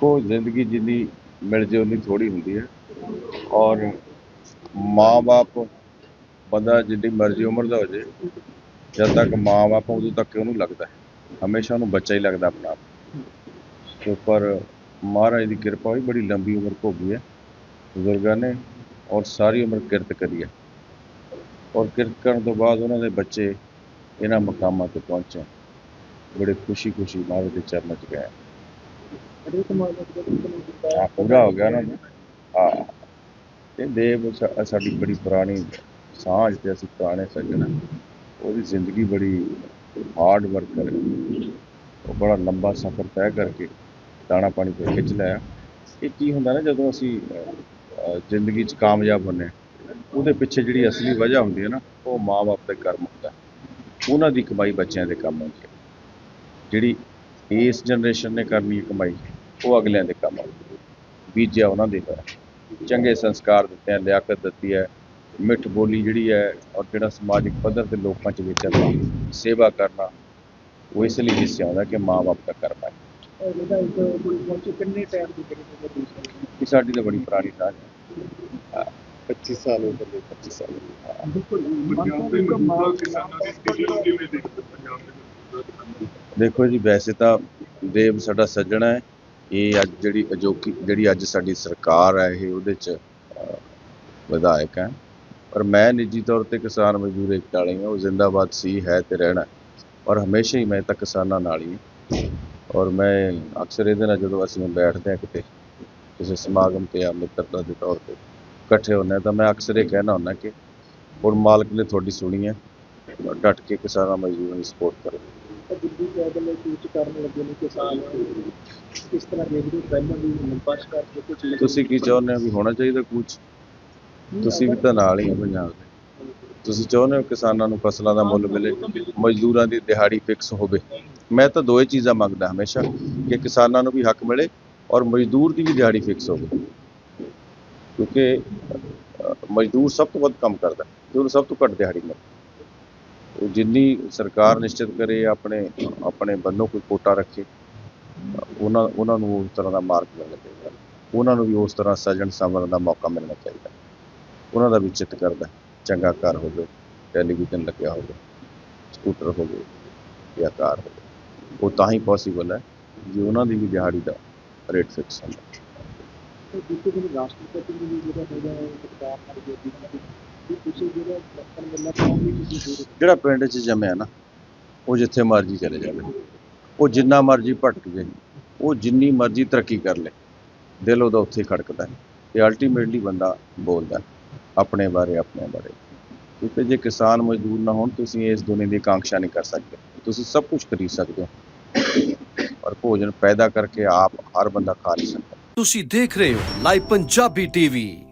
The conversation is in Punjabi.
ਦੇਖੋ, ਜ਼ਿੰਦਗੀ ਜਿੰਨੀ ਮਿਲ ਜੇ ਉਨੀ ਥੋੜੀ ਹੁੰਦੀ ਹੈ। ਔਰ ਮਾਂ-ਬਾਪ ਬੰਦਾ ਜਿੰਨੀ ਮਰਜ਼ੀ ਉਮਰ ਦਾ ਹੋ ਜੇ, ਜਦ ਤੱਕ ਮਾਂ-ਬਾਪ ਉਦੋਂ ਤੱਕ ਉਹਨੂੰ ਲੱਗਦਾ ਹੈ। ਹਮੇਸ਼ਾ ਉਹਨੂੰ ਬੱਚਾ ਹੀ ਲੱਗਦਾ ਆਪਣਾ ਤੇ ਪਰ ਮਹਾਰਾਜ ਦੀ ਕਿਰਪਾ ਹੋਈ, ਬੜੀ ਲੰਬੀ ਉਮਰ ਭੋਗੀ ਹੈ, ਬਜ਼ੁਰਗਾਂ ਨੇ, ਔਰ ਸਾਰੀ ਉਮਰ ਕਿਰਤ ਕਰੀ ਹੈ। ਔਰ ਕਿਰਤ ਕਰਨ ਤੋਂ ਬਾਅਦ ਉਹਨਾਂ ਦੇ ਬੱਚੇ ਇਹਨਾਂ ਮਕਾਮਾਂ ਤੇ ਪਹੁੰਚੇ। ਬੜੇ ਖੁਸ਼ੀ-ਖੁਸ਼ੀ ਮਹਾਰਾਜ ਦੇ ਚਰਨਾਂ 'ਚ ਗਏ ਹਰੇਕ ਮਾਮਲੇ ਦੇ ਵਿੱਚ ਨਹੀਂ ਕੀਤਾ ਹਾਂ ਪੂਰਾ ਹੋ ਗਿਆ ਉਹਨਾਂ ਨੂੰ ਹਾਂ। ਇਹ ਦੇਵ ਸਾ- ਸਾਡੀ ਬੜੀ ਪੁਰਾਣੀ ਸਾਂਝ ਤੇ ਅਸੀਂ ਪੁਰਾਣੇ ਸੱਜਣ। ਹਾਂ। ਉਹਦੀ ਜ਼ਿੰਦਗੀ ਬੜੀ ਹਾਰਡ ਵਰਕਰ ਹੈ ਉਹ ਬੜਾ ਲੰਬਾ ਸਫ਼ਰ ਤੈਅ ਕਰਕੇ ਦਾਣਾ ਪਾਣੀ ਤੇ ਖਿੱਚ ਲਿਆ। ਇਹ ਕੀ ਹੁੰਦਾ ਨਾ ਜਦੋਂ ਅਸੀਂ ਅਹ, ਅਹ, ਜ਼ਿੰਦਗੀ 'ਚ ਕਾਮਯਾਬ ਹੁੰਦੇ ਹਾਂ ਉਹਦੇ ਪਿੱਛੇ ਜਿਹੜੀ ਅਸਲੀ ਵਜ੍ਹਾ ਹੁੰਦੀ ਹੈ ਨਾ ਉਹ ਮਾਂ-ਬਾਪ ਦੇ ਕਰਮ ਹੁੰਦਾ। ਉਹਨਾਂ ਦੀ ਕਮਾਈ ਬੱਚਿਆਂ ਦੇ ਕੰਮ ਆਉਂਦੀ ਹੈ। ਜਿਹੜੀ ਇਸ ਜਨਰੇਸ਼ਨ ਨੇ ਕਰਨੀ ਹੈ ਕਮਾਈ ਉਹ ਅਗਲਿਆਂ ਦੇ ਕੰਮ ਆਉਂਦੀ ਬੀਜਿਆ ਉਹਨਾਂ ਦੇ ਹੋਇਆ ਚੰਗੇ ਸੰਸਕਾਰ ਦਿੱਤੇ ਆ ਲਿਆਕਤ ਦਿੱਤੀ ਹੈ ਮਿੱਠ ਬੋਲੀ ਜਿਹੜੀ ਹੈ ਔਰ ਜਿਹੜਾ ਸਮਾਜਿਕ ਪੱਧਰ ਤੇ ਲੋਕਾਂ 'ਚ ਵਿਚਰਨਾ ਸੇਵਾ ਕਰਨਾ ਉਹ ਇਸ ਲਈ ਹਿੱਸੇ ਆਉਂਦਾ ਕਿ ਮਾਂ-ਬਾਪ ਦਾ ਕਰਮ ਹੈ। ਇਹ ਸਾਡੀ ਤਾਂ ਬੜੀ ਪੁਰਾਣੀ ਸਾਂਝ ਹੈ। 25 ਸਾਲ ਹੋ ਗਏ 25 ਸਾਲ। ਬਿਲਕੁਲ। ਪੰਜਾਬ ਦੇ ਮੌਜੂਦਾ ਕਿਸਾਨਾਂ ਦੀ ਸਥਿਤੀ ਨੂੰ ਕਿਵੇਂ ਦੇਖਦੇ ਪੰਜਾਬ ਦੀ? ਦੇਖੋ ਜੀ, ਵੈਸੇ ਤਾਂ ਦੇਵ ਸਾਡਾ ਸੱਜਣਾ ਹੈ। ਇਹ ਅੱਜ ਜਿਹੜੀ ਅਜੋਕੀ, ਜਿਹੜੀ ਅੱਜ ਸਾਡੀ ਸਰਕਾਰ ਹੈ, ਇਹ ਉਹਦੇ ਚ ਵਿਧਾਇਕ ਹੈ। ਪਰ ਮੈਂ ਨਿੱਜੀ ਤੌਰ ਤੇ ਕਿਸਾਨ ਮਜ਼ਦੂਰ ਏਕਤਾ ਵਾਲੀ ਹਾਂ। ਉਹ ਜ਼ਿੰਦਾਬਾਦ ਸੀ, ਹੈ ਤੇ ਰਹਿਣਾ ਔਰ ਹਮੇਸ਼ਾ ਹੀ ਮੈਂ ਤਾਂ ਕਿਸਾਨਾਂ ਨਾਲ ਹੀ ਹਾਂ। ਔਰ ਮੈਂ ਅਕਸਰ ਇਹਦੇ ਨਾਲ ਜਦੋਂ ਅਸੀਂ ਬੈਠਦੇ ਹਾਂ ਕਿਤੇ, ਕਿਸੇ ਸਮਾਗਮ ਤੇ ਜਾਂ ਮਿੱਤਰਤਾ ਦੇ ਤੌਰ ਤੇ ਇਕੱਠੇ ਹੁੰਦੇ ਹਾਂ, ਤਾਂ ਮੈਂ ਅਕਸਰ ਇਹ ਕਹਿਣਾ ਹੁੰਦਾ ਕਿ ਹੁਣ ਮਾਲਕ ਨੇ ਤੁਹਾਡੀ ਸੁਣੀ ਹੈ। ਡਟ ਕੇ ਕਿਸਾਨਾਂ ਮਜ਼ਦੂਰਾਂ ਦੀ ਸਪੋਰਟ ਕਰੋ। ਤਾਂ ਦਿੱਲੀ ਕੈਬਲ ਨੇ ਕੂਚ ਕਰਨ ਲੱਗੇ ਨੇ ਕਿਸਾਨ? ਕਿਸ ਤਰ੍ਹਾਂ ਦੇਖਦੇ ਹੋ ਪਹਿਲਾਂ ਵੀ ਲੰਬਾ ਸ਼ਿਕਾਰ ਜੋ ਕੁਝ ਤੁਸੀਂ ਕੀ ਚਾਹੁੰਦੇ ਹੋ ਵੀ ਹੋਣਾ ਚਾਹੀਦਾ ਕੁਝ? ਤੁਸੀਂ ਵੀ ਤਾਂ ਨਾਲ ਹੀ ਹੋ ਪੰਜਾਬ ਦੇ। ਤੁਸੀਂ ਚਾਹੁੰਦੇ ਹੋ ਕਿਸਾਨਾਂ ਨੂੰ ਫਸਲਾਂ ਦਾ ਮੁੱਲ ਮਿਲੇ ਮਜ਼ਦੂਰਾਂ ਦੀ ਦਿਹਾੜੀ ਫਿਕਸ ਹੋਵੇ। ਮੈਂ ਤਾਂ ਦੋਏ ਚੀਜ਼ਾਂ ਮੰਗਦਾ ਹਮੇਸ਼ਾ ਕਿ ਕਿਸਾਨਾਂ ਨੂੰ ਵੀ ਹੱਕ ਮਿਲੇ ਔਰ ਮਜ਼ਦੂਰ ਦੀ ਵੀ ਦਿਹਾੜੀ ਫਿਕਸ ਹੋਵੇ। ਕਿਉਂਕਿ ਮਜ਼ਦੂਰ ਸਭ ਤੋਂ ਵੱਧ ਕੰਮ ਕਰਦਾ ਤੇ ਉਹਨੂੰ ਸਭ ਤੋਂ ਘੱਟ ਦਿਹਾੜੀ ਮਿਲੇ। ਉਹ ਜਿੰਨੀ ਸਰਕਾਰ ਨਿਸ਼ਚਿਤ ਕਰੇ, ਆਪਣੇ ਆਪਣੇ ਬੰਨੋਂ ਕੋਈ ਕੋਟਾ ਰੱਖੇ, ਉਹਨਾਂ ਉਹਨਾਂ ਨੂੰ ਉਸ ਤਰ੍ਹਾਂ ਦਾ ਮਾਰਕ ਮਿਲਣਾ ਚਾਹੀਦਾ ਉਹਨਾਂ ਨੂੰ ਵੀ ਉਸ ਤਰ੍ਹਾਂ ਸਜਣ ਸੰਵਰਨ ਦਾ ਮੌਕਾ ਮਿਲਣਾ ਚਾਹੀਦਾ ਉਹਨਾਂ ਦਾ ਵੀ ਚਿੱਤ ਕਰਦਾ ਚੰਗਾ ਘਰ ਹੋਵੇ ਟੈਲੀਵਿਜ਼ਨ ਲੱਗਿਆ ਹੋਵੇ ਸਕੂਟਰ ਹੋਵੇ ਜਾਂ ਕਾਰ ਹੋਵੇ। ਉਹ ਤਾਂ ਹੀ ਪੋਸੀਬਲ ਹੈ ਜੇ ਉਹਨਾਂ ਦੀ ਵੀ ਦਿਹਾੜੀ ਦਾ ਰੇਟ ਫਿਕਸ ਹੁੰਦਾ ਦੂਸਰੇ ਦਿਨ ਰਾਸ਼ਟਰਪਤੀ ਨੂੰ ਜਿਹੜਾ ਹੈਗਾ, ਸਰਕਾਰ ਨਾਲ ਜੋੜੀ ਕਿ ਜਿਹੜਾ ਪਿੰਡ 'ਚ ਜੰਮਿਆ ਨਾ, ਉਹ ਜਿੱਥੇ ਮਰਜ਼ੀ ਚਲੇ ਜਾਵੇ। ਉਹ ਜਿੰਨਾ ਮਰਜ਼ੀ ਭਟਕ ਜੇ, ਉਹ ਜਿੰਨੀ ਮਰਜ਼ੀ ਤਰੱਕੀ ਕਰ ਲੇ, ਦਿਲ ਉਹਦਾ ਉੱਥੇ ਖੜਕਦਾ ਹੈ। ਤੇ ਅਲਟੀਮੇਟਲੀ ਬੰਦਾ ਬੋਲਦਾ ਆਪਣੇ ਬਾਰੇ ਆਪਣੇ ਬਾਰੇ। ਕਿਉਂਕਿ ਜੇ ਕਿਸਾਨ ਮਜ਼ਦੂਰ ਨਾ ਹੋਣ, ਤੁਸੀਂ ਇਸ ਦੁਨੀਆ ਦੀ ਕਾਂਕਸ਼ਾ ਨਹੀਂ ਕਰ ਸਕਦੇ। ਤੁਸੀਂ ਸਭ ਕੁਝ ਖਰੀਦ ਸਕਦੇ ਹੋ। ਪਰ ਭੋਜਨ ਪੈਦਾ ਕਰਕੇ ਆਪ ਹਰ ਬੰਦਾ ਖਾ ਨਹੀਂ ਸਕਦਾ। ਤੁਸੀਂ ਦੇਖ ਰਹੇ ਹੋ ਲਾਈਵ ਪੰਜਾਬੀ ਟੀਵੀ।